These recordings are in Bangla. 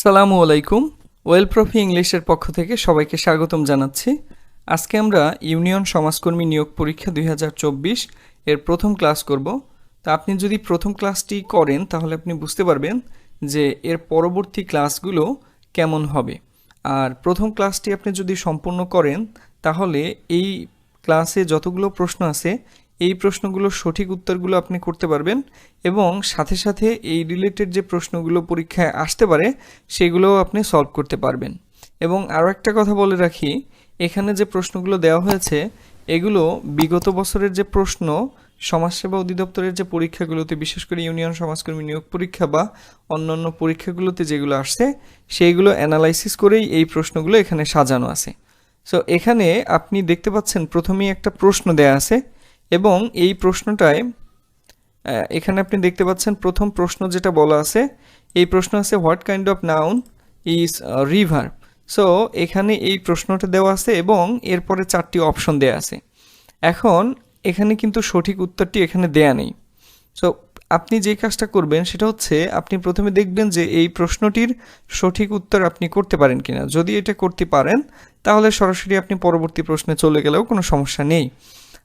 আসসালামু আলাইকুম। ওয়েল প্রফি ইংলিশের পক্ষ থেকে সবাইকে স্বাগতম জানাচ্ছি। আজকে আমরা ইউনিয়ন সমাজকর্মী নিয়োগ পরীক্ষা দুই হাজার চব্বিশ এর প্রথম ক্লাস করব। তা আপনি যদি প্রথম ক্লাসটি করেন, তাহলে আপনি বুঝতে পারবেন যে এর পরবর্তী ক্লাসগুলো কেমন হবে। আর প্রথম ক্লাসটি আপনি যদি সম্পূর্ণ করেন, তাহলে এই ক্লাসে যতগুলো প্রশ্ন আছে এই প্রশ্নগুলোর সঠিক উত্তরগুলো আপনি করতে পারবেন এবং সাথে সাথে এই রিলেটেড যে প্রশ্নগুলো পরীক্ষায় আসতে পারে, সেগুলোও আপনি সলভ করতে পারবেন। এবং আরও একটা কথা বলে রাখি, এখানে যে প্রশ্নগুলো দেওয়া হয়েছে, এগুলো বিগত বছরের যে প্রশ্ন, সমাজসেবা অধিদপ্তরের যে পরীক্ষাগুলোতে, বিশেষ করে ইউনিয়ন সমাজকর্মী নিয়োগ পরীক্ষা বা অন্যান্য পরীক্ষাগুলোতে যেগুলো আসছে, সেইগুলো অ্যানালাইসিস করেই এই প্রশ্নগুলো এখানে সাজানো আছে। সো এখানে আপনি দেখতে পাচ্ছেন প্রথমেই একটা প্রশ্ন দেয়া আছে এবং এই প্রশ্নটায় এখানে আপনি দেখতে পাচ্ছেন প্রথম প্রশ্ন যেটা বলা আছে, এই প্রশ্ন আছে what kind of noun is river so এখানে এই প্রশ্নটা দেওয়া আছে এবং এরপরে চারটি অপশন দেওয়া আছে। এখন, এখানে কিন্তু সঠিক উত্তরটি এখানে দেয়া নেই। সো আপনি যে কাজটা করবেন সেটা হচ্ছে, আপনি প্রথমে দেখবেন যে এই প্রশ্নটির সঠিক উত্তর আপনি করতে পারেন কিনা। যদি এটা করতে পারেন, তাহলে সরাসরি আপনি পরবর্তী প্রশ্নে চলে গেলেও কোনো সমস্যা নেই।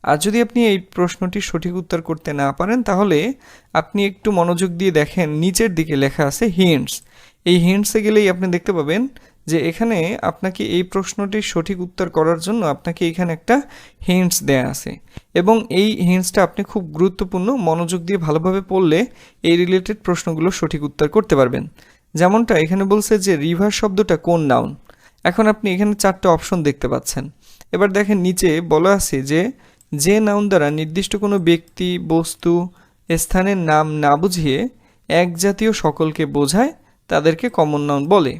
আর যদি আপনি এই প্রশ্নটির সঠিক উত্তর করতে না পারেন, তাহলে আপনি একটু মনোযোগ দিয়ে দেখেন, নিচের দিকে লেখা আছে হিন্টস এই হিন্টসে গেলেই আপনি দেখতে পাবেন যে এখানে আপনাকে এই প্রশ্নটির সঠিক উত্তর করার জন্য আপনাকে এখানে একটা হিন্টস দেয়া আছে। এবং এই হিন্টসটা আপনি খুব গুরুত্বপূর্ণ মনোযোগ দিয়ে ভালোভাবে পড়লে এই রিলেটেড প্রশ্নগুলো সঠিক উত্তর করতে পারবেন। যেমনটা এখানে বলছে যে রিভার শব্দটা কোন নাউন এখন আপনি এখানে চারটে অপশন দেখতে পাচ্ছেন। এবার দেখেন নিচে বলা আছে যে যে নাউন দ্বারা নির্দিষ্ট কোনো ব্যক্তি, বস্তু, স্থানের নাম না বুঝিয়ে এক জাতীয় সকলকে বোঝায়, তাদেরকে কমন নাউন বলে।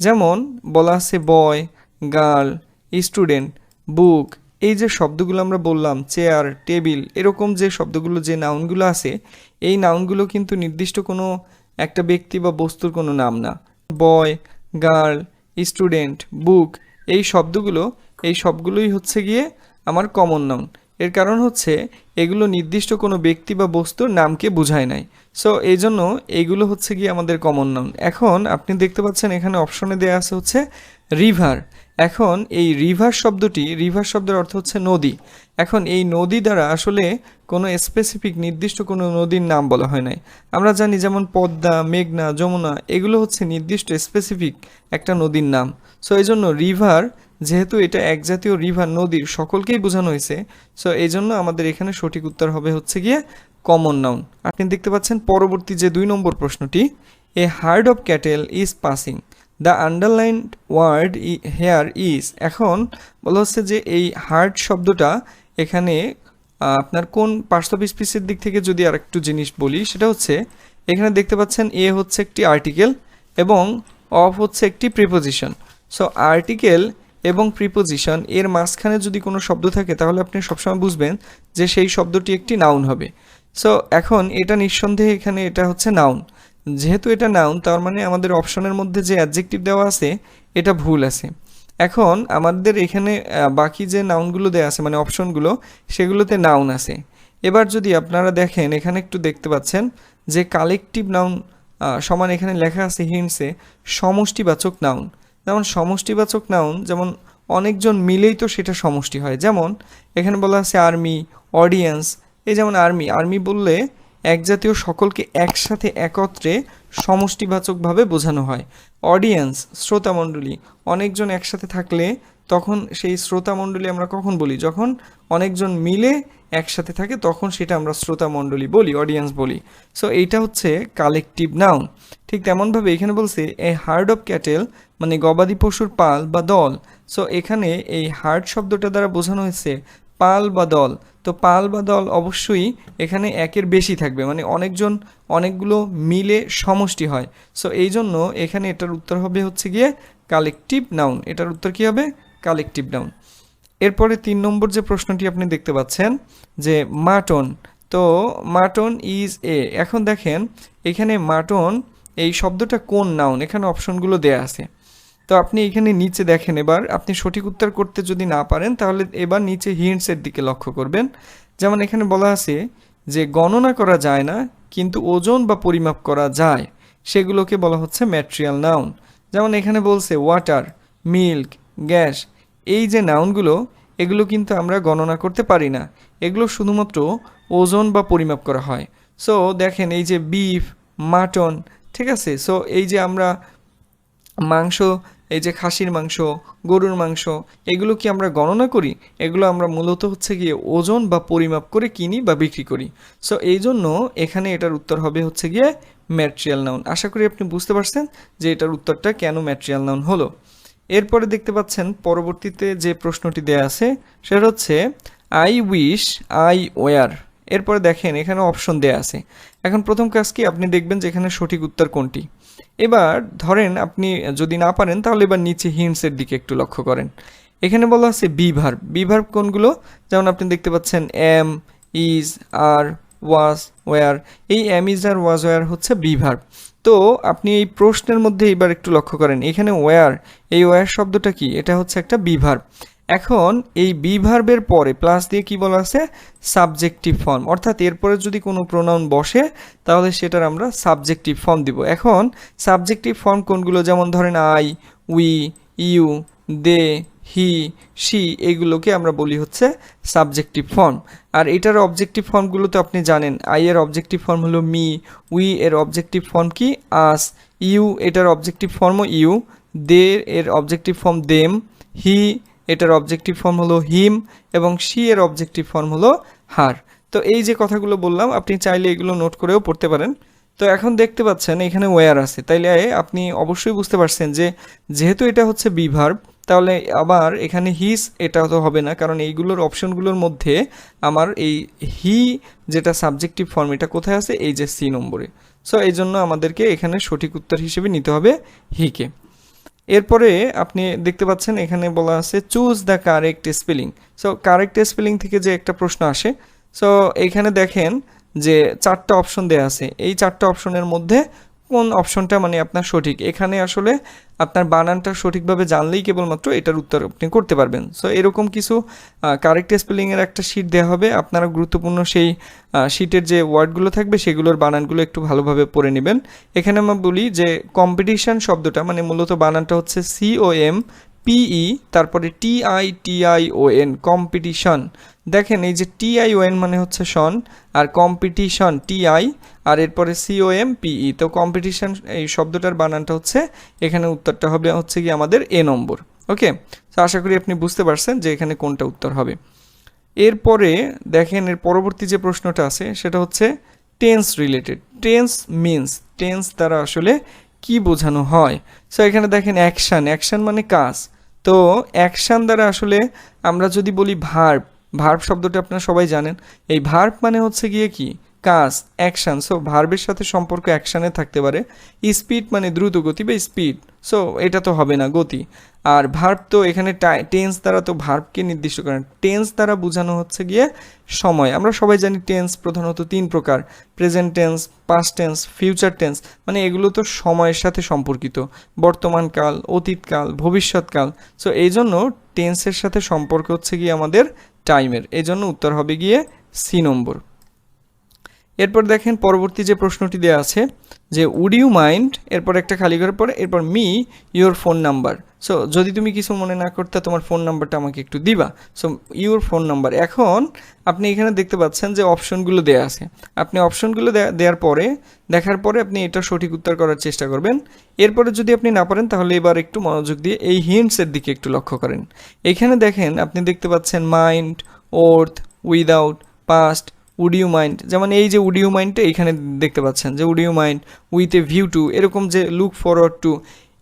যেমন, বলা আছে বয় গার্ল স্টুডেন্ট বুক এই যে শব্দগুলো আমরা বললাম চেয়ার টেবিল এরকম যে শব্দগুলো, যে নাউনগুলো আছে, এই নাউনগুলো কিন্তু নির্দিষ্ট কোনো একটা ব্যক্তি বা বস্তুর কোনো নাম না। বয় গার্ল স্টুডেন্ট বুক এই শব্দগুলো, এই সবগুলোই হচ্ছে গিয়ে আমার কমন নাউন এর কারণ হচ্ছে এগুলো নির্দিষ্ট কোনো ব্যক্তি বা বস্তুর নামকে বোঝায় নাই। সো এই জন্য এইগুলো হচ্ছে গিয়ে আমাদের কমন নাউন এখন আপনি দেখতে পাচ্ছেন এখানে অপশনে দেওয়া আছে হচ্ছে রিভার এখন এই রিভার শব্দটি রিভার শব্দের অর্থ হচ্ছে নদী। এখন এই নদী দ্বারা আসলে কোনো স্পেসিফিক নির্দিষ্ট কোনো নদীর নাম বলা হয় নাই। আমরা জানি যেমন পদ্মা, মেঘনা, যমুনা, এগুলো হচ্ছে নির্দিষ্ট স্পেসিফিক একটা নদীর নাম। সো এই জন্য রিভার যেহেতু এটা এক জাতীয় রিভার নদীর সকলকেই বোঝানো হয়েছে সো এই জন্য আমাদের এখানে সঠিক উত্তর হবে হচ্ছে গিয়ে কমন নাউন আপনি দেখতে পাচ্ছেন পরবর্তী যে দুই নম্বর প্রশ্নটি a herd of cattle is passing the underlined word here is এখন বলা হচ্ছে যে এই হার্ড শব্দটা এখানে আপনার কোন পার্টস অফ দিক থেকে যদি আর একটু জিনিস বলি, সেটা হচ্ছে এখানে দেখতে পাচ্ছেন এ হচ্ছে একটি আর্টিকেল এবং অফ হচ্ছে একটি প্রিপোজিশন সো আর্টিকেল এবং প্রিপোজিশন এর মাঝখানে যদি কোনো শব্দ থাকে, তাহলে আপনি সবসময় বুঝবেন যে সেই শব্দটি একটি নাউন হবে। সো এখন এটা নিঃসন্দেহে এখানে এটা হচ্ছে নাউন যেহেতু এটা নাউন তার মানে আমাদের অপশনের মধ্যে যে অ্যাডজেক্টিভ দেওয়া আছে, এটা ভুল আছে। এখন আমাদের এখানে বাকি যে নাউনগুলো দেওয়া আছে মানে অপশনগুলো, সেগুলোতে নাউন আছে। এবার যদি আপনারা দেখেন, এখানে একটু দেখতে পাচ্ছেন যে কালেকটিভ নাউন সমান এখানে লেখা আছে হিন্টসে সমষ্টিবাচক নাউন যেমন সমষ্টিবাচক নাউন যেমন অনেকজন মিলেই তো সেটা সমষ্টি হয়। যেমন এখানে বলা আছে আর্মি অডিয়েন্স এই যেমন আর্মি আর্মি বললে এক জাতীয় সকলকে একসাথে একত্রে সমষ্টিবাচকভাবে বোঝানো হয়। অডিয়েন্স শ্রোতামণ্ডলী, অনেকজন একসাথে থাকলে তখন সেই শ্রোতামণ্ডলী আমরা কখন বলি? যখন অনেকজন মিলে একসাথে থাকে, তখন সেটা আমরা শ্রোতামণ্ডলী বলি অডিয়েন্স বলি। সো এইটা হচ্ছে কালেকটিভ নাউন ঠিক তেমনভাবে এখানে বলছে, এ হার্ড অফ ক্যাটেল মানে গবাদি পশুর পাল বা দল। সো এখানে এই হার্ড শব্দটা দ্বারা বোঝানো হয়েছে, পাল বা দল। তো পাল বা দল অবশ্যই এখানে একের বেশি থাকবে মানে অনেকজন, অনেকগুলো মিলে সমষ্টি হয়। সো এই জন্য এখানে এটার উত্তর হবে হচ্ছে গিয়ে কালেকটিভ নাউন এটার উত্তর কী হবে? কালেকটিভ নাউন এরপরে তিন নম্বর যে প্রশ্নটি আপনি দেখতে পাচ্ছেন, যে মাটন, তো মাটন ইজ এ এখন দেখেন এখানে মাটন এই শব্দটা কোন নাউন এখানে অপশনগুলো দেয়া আছে। তো আপনি এখানে নিচে দেখেন এবার, আপনি সঠিক উত্তর করতে যদি না পারেন, তাহলে এবার নিচে হিন্টসের দিকে লক্ষ্য করবেন। যেমন এখানে বলা আছে যে গণনা করা যায় না, কিন্তু ওজন বা পরিমাপ করা যায়, সেগুলোকে বলা হচ্ছে ম্যাট্রিয়াল নাউন যেমন এখানে বলছে ওয়াটার মিল্ক গ্যাস এই যে নাউনগুলো, এগুলো কিন্তু আমরা গণনা করতে পারি না। এগুলো শুধুমাত্র ওজন বা পরিমাপ করা হয়। সো দেখেন এই যে বিফ মাটন ঠিক আছে? সো এই যে আমরা মাংস, এই যে খাসির মাংস, গরুর মাংস, এগুলো কি আমরা গণনা করি? এগুলো আমরা মূলত হচ্ছে গিয়ে ওজন বা পরিমাপ করে কিনি বা বিক্রি করি। সো এই জন্য এখানে এটার উত্তর হবে হচ্ছে গিয়ে ম্যাটেরিয়াল নাউন আশা করি আপনি বুঝতে পারছেন যে এটার উত্তরটা কেন ম্যাটেরিয়াল নাউন হলো। এরপরে দেখতে পাচ্ছেন পরবর্তীতে যে প্রশ্নটি দেয়া আছে, সেটা হচ্ছে আই উইশ আই ওয়ার এরপরে দেখেন, এখানে অপশন দেয়া আছে। এখন প্রথম কাজ কি? আপনি দেখবেন যে এখানে সঠিক উত্তর কোনটি? এবার ধরেন আপনি যদি না পারেন, তাহলে এবার নিচে হিন্টসের দিকে একটু লক্ষ্য করেন। এখানে বলা আছে বিভার বিভার কোনগুলো? যেমন আপনি দেখতে পাচ্ছেন am is are was were এই আর ওয়াজ ওয়ার হচ্ছে বিভার। তো আপনি এই প্রশ্নের মধ্যে এবার একটু লক্ষ্য করেন, এখানে ওয়ার এই ওয়ার শব্দটা কি? এটা হচ্ছে একটা বিভার। এখন এই বিভার্বের পরে প্লাস দিয়ে কি বলা আছে? সাবজেক্টিভ ফর্ম অর্থাৎ এরপরে যদি কোনো প্রোনাউন বসে, তাহলে সেটার আমরা সাবজেক্টিভ ফর্ম দিব। এখন সাবজেক্টিভ ফর্ম কোনগুলো? যেমন ধরেন I we you they, he, she এইগুলোকে আমরা বলি হচ্ছে সাবজেক্টিভ ফর্ম। আর এটার অবজেক্টিভ ফর্মগুলো তো আপনি জানেন। আই এর অবজেক্টিভ ফর্ম হলো মি, উই এর অবজেক্টিভ ফর্ম কি? আস, ইউ এটার অবজেক্টিভ ফর্মও ইউ, দে এর অবজেক্টিভ ফর্ম দেম, হি এটার অবজেক্টিভ ফর্ম হলো হিম, এবং শি এর অবজেক্টিভ ফর্ম হলো হার। তো এই যে কথাগুলো বললাম, আপনি চাইলে এগুলো নোট করেও পড়তে পারেন। তো এখন দেখতে পাচ্ছেন, এখানে ওয়ার আছে। তাইলে আপনি অবশ্যই বুঝতে পারছেন যে যেহেতু এটা হচ্ছে বিভার্ব তাহলে আবার এখানে হিস এটা তো হবে না, কারণ এইগুলোর অপশনগুলোর মধ্যে আমার এই হি যেটা সাবজেক্টিভ ফর্ম এটা কোথায় আছে? এই যে সি নম্বরে। সো এই জন্য আমাদেরকে এখানে সঠিক উত্তর হিসেবে নিতে হবে হিকে এরপরে আপনি দেখতে পাচ্ছেন এখানে বলা আছে choose the correct spelling so correct spelling থেকে যে একটা প্রশ্ন আসে। সো এখানে দেখেন যে চারটা অপশন দেওয়া আছে। এই চারটা অপশনের মধ্যে কোন অপশনটা মানে আপনার সঠিক? এখানে আসলে আপনার বানানটা সঠিকভাবে জানলেই কেবলমাত্র এটার উত্তর আপনি করতে পারবেন। সো এরকম কিছু কারেক্ট স্পেলিংয়ের একটা শিট দেওয়া হবে। আপনারা গুরুত্বপূর্ণ সেই শিটের যে ওয়ার্ডগুলো থাকবে সেগুলোর বানানগুলো একটু ভালোভাবে পড়ে নেবেন। এখানে আমরা বলি যে কম্পিটিশান শব্দটা মানে মূলত বানানটা হচ্ছে সি ও এম পিই তারপরে T I T I O N competition দেখেন এই যে টি আই ও এন মানে হচ্ছে শন আর কম্পিটিশন টি আই আর এরপরে সিও এম পিই তো কম্পিটিশন এই শব্দটার বানানটা হচ্ছে, এখানে উত্তরটা হবে হচ্ছে কি আমাদের এ নম্বর। ওকে? তো আশা করি আপনি বুঝতে পারছেন যে এখানে কোনটা উত্তর হবে। এরপরে দেখেন এর পরবর্তী যে প্রশ্নটা আছে, সেটা হচ্ছে tense related tense means tense দ্বারা আসলে কি বোঝানো হয়? সো এখানে দেখেন অ্যাকশান অ্যাকশান মানে কাজ। তো অ্যাকশান দ্বারা আসলে আমরা যদি বলি ভার্ব ভার্ব শব্দটি আপনারা সবাই জানেন। এই ভার্ব মানে হচ্ছে গিয়ে কি? কাজ অ্যাকশান, সো ভার্বের সাথে সম্পর্ক অ্যাকশানে থাকতে পারে। স্পিড মানে দ্রুত গতি বা স্পিড, সো এটা তো হবে না, গতি। আর ভার্ব তো এখানে টেন্স দ্বারা তো ভার্বকে নির্দিষ্ট করেন টেন্স দ্বারা বোঝানো হচ্ছে গিয়ে সময়। আমরা সবাই জানি টেন্স প্রধানত তিন প্রকার, present tense past tense future tense মানে এগুলো তো সময়ের সাথে সম্পর্কিত। বর্তমানকাল অতীতকাল ভবিষ্যৎকাল সো এই জন্য টেন্সের সাথে সম্পর্ক হচ্ছে গিয়ে আমাদের টাইমের। এই জন্য উত্তর হবে গিয়ে সি নম্বর। এরপর দেখেন পরবর্তী যে প্রশ্নটি দেওয়া আছে, যে উড ইউ মাইন্ড এরপর একটা খালি করার পরে এরপর me your phone number so যদি তুমি কিছু মনে না করতে, তোমার ফোন নাম্বারটা আমাকে একটু দিবা। সো ইউর ফোন নাম্বার এখন আপনি এখানে দেখতে পাচ্ছেন যে অপশনগুলো দেওয়া আছে। আপনি অপশনগুলো দেওয়ার পরে, দেখার পরে আপনি এটা সঠিক উত্তর করার চেষ্টা করবেন। এরপরে যদি আপনি না পারেন, তাহলে এবার একটু মনোযোগ দিয়ে এই হিন্টসের দিকে একটু লক্ষ্য করেন। এখানে দেখেন, আপনি দেখতে পাচ্ছেন mind worth without past would you mind যেমন এই যে উডিও মাইন্ডটা এখানে দেখতে পাচ্ছেন, যে would you mind with a view to এরকম যে লুক ফরওয়ার্ড টু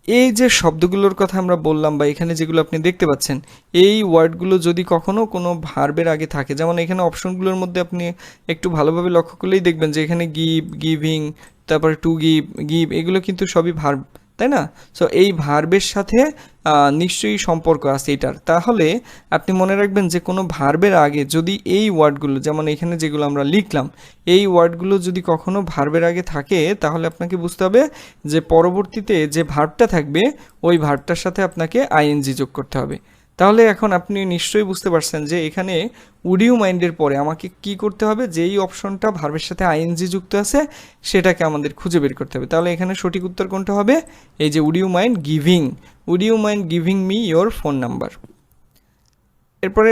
এই যে শব্দগুলোর কথা আমরা বললাম বা এখানে যেগুলো আপনি দেখতে পাচ্ছেন, এই ওয়ার্ডগুলো যদি কখনও কোনো ভার্বের আগে থাকে, যেমন এখানে অপশনগুলোর মধ্যে আপনি একটু ভালোভাবে লক্ষ্য করলেই দেখবেন যে এখানে গিভ গিভিং তারপরে টু গিভ গিভ এগুলো কিন্তু সবই ভার্ব। তাই না? সো এই ভার্বের সাথে নিশ্চয়ই সম্পর্ক আছে এটার। তাহলে আপনি মনে রাখবেন যে কোনো ভার্বের আগে যদি এই ওয়ার্ডগুলো, যেমন এখানে যেগুলো আমরা লিখলাম, এই ওয়ার্ডগুলো যদি কখনো ভার্বের আগে থাকে, তাহলে আপনাকে বুঝতে হবে যে পরবর্তীতে যে ভার্বটা থাকবে, ওই ভার্বটার সাথে আপনাকে আইএনজি যোগ করতে হবে। তাহলে এখন আপনি নিশ্চয়ই বুঝতে পারছেন যে এখানে উডিও মাইন্ডের পরে আমাকে কি করতে হবে? যেই অপশনটা ভার্বের সাথে আইএনজি যুক্ত আছে, সেটাকে আমাদের খুঁজে বের করতে হবে। তাহলে এখানে সঠিক উত্তর কোনটা হবে? এই যে would you mind giving would you mind giving me your phone number এরপরে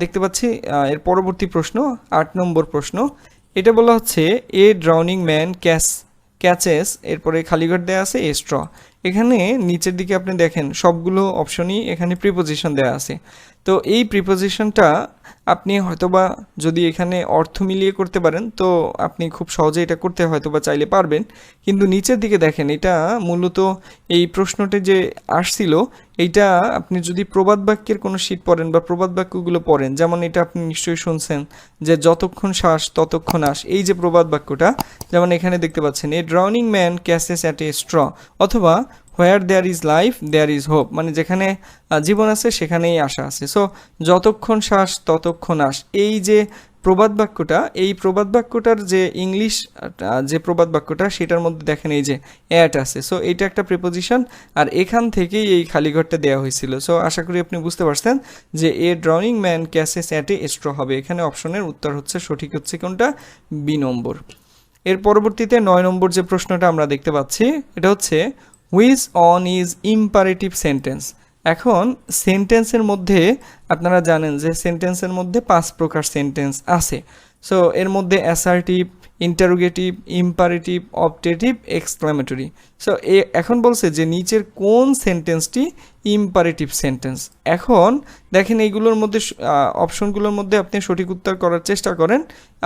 দেখতে পাচ্ছি এর পরবর্তী প্রশ্ন, আট নম্বর প্রশ্ন। এটা বলা হচ্ছে a drowning man catch catches এরপরে খালিঘর দেওয়া আছে এ স্ট্র এখানে নিচের দিকে আপনি দেখেন, সবগুলো অপশনই এখানে প্রিপোজিশন দেওয়া আছে। তো এই প্রিপোজিশনটা আপনি হয়তোবা যদি এখানে অর্থ মিলিয়ে করতে পারেন, তো আপনি খুব সহজে এটা করতে হয়তোবা চাইলে পারবেন। কিন্তু নিচের দিকে দেখেন, এটা মূলত এই প্রশ্নটি যে আসছিল, এইটা আপনি যদি প্রবাদ বাক্যের কোনো শীট পড়েন বা প্রবাদ বাক্যগুলো পড়েন, যেমন এটা আপনি নিশ্চয়ই শুনছেন, যে যতক্ষণ শ্বাস, ততক্ষণ আস, এই যে প্রবাদ বাক্যটা, যেমন এখানে দেখতে পাচ্ছেন a drowning man catches at a straw অথবা where there is life there is hope মানে যেখানে জীবন আছে, সেখানেই আশা আছে। সো যতক্ষণ শ্বাস, ততক্ষণ আস এই যে প্রবাদ বাক্যটা, এই প্রবাদ বাক্যটার যে ইংলিশ যে প্রবাদ বাক্যটা, সেটার মধ্যে দেখেন এই যে অ্যাট আছে। সো এইটা একটা প্রিপোজিশন আর এখান থেকেই এই খালিঘরটা দেওয়া হয়েছিল। সো আশা করি আপনি বুঝতে পারছেন যে a drowning man catches at straw হবে। এখানে অপশনের উত্তর হচ্ছে, সঠিক হচ্ছে কোনটা? B number. এর পরবর্তীতে নয় নম্বর যে প্রশ্নটা আমরা দেখতে পাচ্ছি, এটা হচ্ছে which one is imperative sentence এখন সেন্টেন্সের মধ্যে আপনারা জানেন যে সেন্টেন্সের মধ্যে পাঁচ প্রকার সেন্টেন্স আছে। সো এর মধ্যে assertive interrogative imperative optative exclamatory so এ এখন বলছে যে নিচের কোন সেন্টেন্সটি ইম্পারেটিভ সেন্টেন্স এখন দেখেন এইগুলোর মধ্যে অপশনগুলোর মধ্যে আপনি সঠিক উত্তর করার চেষ্টা করেন।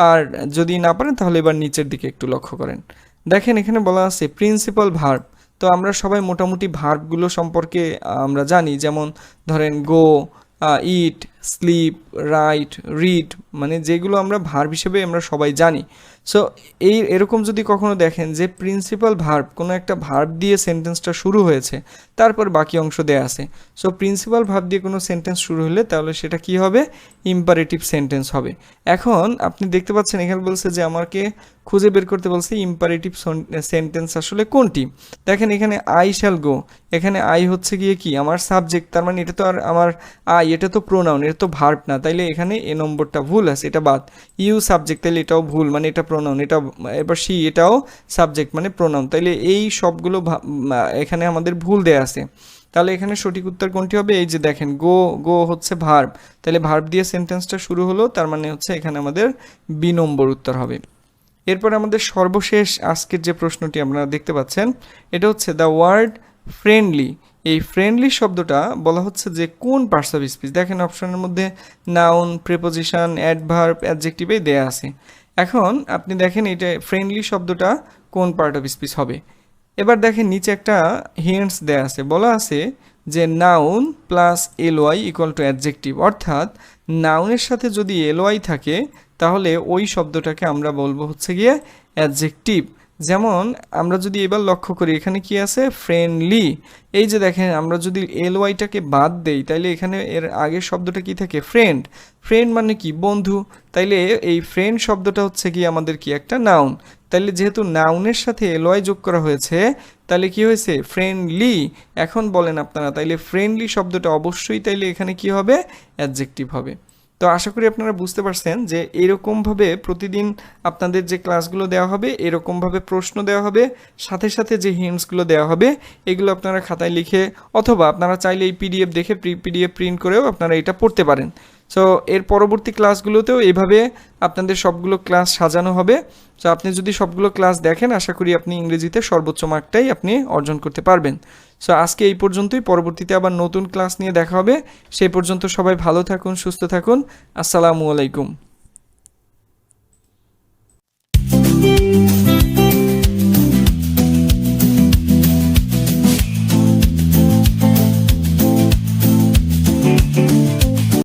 আর যদি না পারেন, তাহলে এবার নিচের দিকে একটু লক্ষ্য করেন। দেখেন এখানে বলা আছে প্রিন্সিপাল ভার্ব তো আমরা সবাই মোটামুটি ভার্বগুলো সম্পর্কে আমরা জানি। যেমন ধরেন go eat sleep write read মানে যেগুলো আমরা ভার্ব হিসেবে আমরা সবাই জানি। সো এই এরকম যদি কখনো দেখেন যে প্রিন্সিপাল ভার্ব কোনো একটা ভার্ব দিয়ে সেন্টেন্সটা শুরু হয়েছে, তারপর বাকি অংশ দেয়া আছে। সো প্রিন্সিপাল ভার্ব দিয়ে কোনো সেন্টেন্স শুরু হলে তাহলে সেটা কি হবে? ইম্পারেটিভ সেন্টেন্স হবে। এখন আপনি দেখতে পাচ্ছেন এখানে বলছে যে আমাকে খুঁজে বের করতে বলছে ইম্পারেটিভ সেন্টেন্স আসলে কোনটি? দেখেন এখানে আই শ্যাল গো এখানে আই হচ্ছে গিয়ে কি? আমার সাবজেক্ট তার মানে এটা তো আর আমার আই এটা তো প্রোনাউন এটা তো ভার্ব না। তাইলে এখানে এ নম্বরটা ভুল আছে, এটা বাদ। ইউ সাবজেক্ট তাইলে এটাও ভুল মানে এটা প্রোনাউন এটা এবার সি এটাও সাবজেক্ট মানে প্রোনাউন তাইলে এই সবগুলো এখানে আমাদের ভুল দেয়া আছে। তাহলে এখানে সঠিক উত্তর কোনটি হবে? এই যে দেখেন গো গো হচ্ছে ভার্ব তাহলে ভার্ব দিয়ে সেন্টেন্সটা শুরু হলো, তার মানে হচ্ছে এখানে আমাদের বি নম্বর উত্তর হবে। এরপর আমাদের সর্বশেষ আজকের যে প্রশ্নটি আপনারা দেখতে পাচ্ছেন, এটা হচ্ছে দ্য ওয়ার্ড ফ্রেন্ডলি এই ফ্রেন্ডলি শব্দটা বলা হচ্ছে যে কোন পার্টস অফ স্পিচ দেখেন অপশনের মধ্যে নাউন প্রেপোজিশন অ্যাডভার্ব অ্যাডজেক্টিভে দেয়া আছে। এখন আপনি দেখেন এটা ফ্রেন্ডলি শব্দটা কোন পার্ট অফ স্পিচ হবে। এবার দেখেন নিচে একটা হিন্টস দেয়া আছে। বলা আছে যে noun plus L Y equal to adjective অর্থাৎ নাউনের সাথে যদি এলওয়াই থাকে, তাহলে ওই শব্দটাকে আমরা বলব হচ্ছে গিয়ে অ্যাডজেক্টিভ যেমন আমরা যদি এবার লক্ষ্য করি, এখানে কি আছে? ফ্রেন্ডলি এই যে দেখেন, আমরা যদি এল ওয়াইটাকে বাদ দেই, তাইলে এখানে এর আগের শব্দটা কি থাকে? ফ্রেন্ড ফ্রেন্ড মানে কি? বন্ধু। তাইলে এই ফ্রেন্ড শব্দটা হচ্ছে কি? আমাদের কি? একটা নাউন তাইলে যেহেতু নাউনের সাথে এলওয়াই যোগ করা হয়েছে তাহলে কি হয়েছে? ফ্রেন্ডলি এখন বলেন আপনারা, তাইলে ফ্রেন্ডলি শব্দটা অবশ্যই তাইলে এখানে কি হবে? অ্যাডজেক্টিভ হবে। তো আশা করি আপনারা বুঝতে পারছেন যে এরকমভাবে প্রতিদিন আপনাদের যে ক্লাসগুলো দেওয়া হবে, এরকমভাবে প্রশ্ন দেওয়া হবে, সাথে সাথে যে হিন্টসগুলো দেওয়া হবে, এগুলো আপনারা খাতায় লিখে অথবা আপনারা চাইলে এই পিডিএফ দেখে প্রি পিডিএফ প্রিন্ট করেও আপনারা এটা পড়তে পারেন। সো এর পরবর্তী ক্লাসগুলোতেও এভাবে আপনাদের সবগুলো ক্লাস সাজানো হবে। সো আপনি যদি সবগুলো ক্লাস দেখেন, আশা করি আপনি ইংরেজিতে সর্বোচ্চ মার্কটাই আপনি অর্জন করতে পারবেন। সো আজকে এই পর্যন্তই। পরবর্তীতে আবার নতুন ক্লাস নিয়ে দেখা হবে। সেই পর্যন্ত সবাই ভালো থাকুন, সুস্থ থাকুন। আসসালামু আলাইকুম।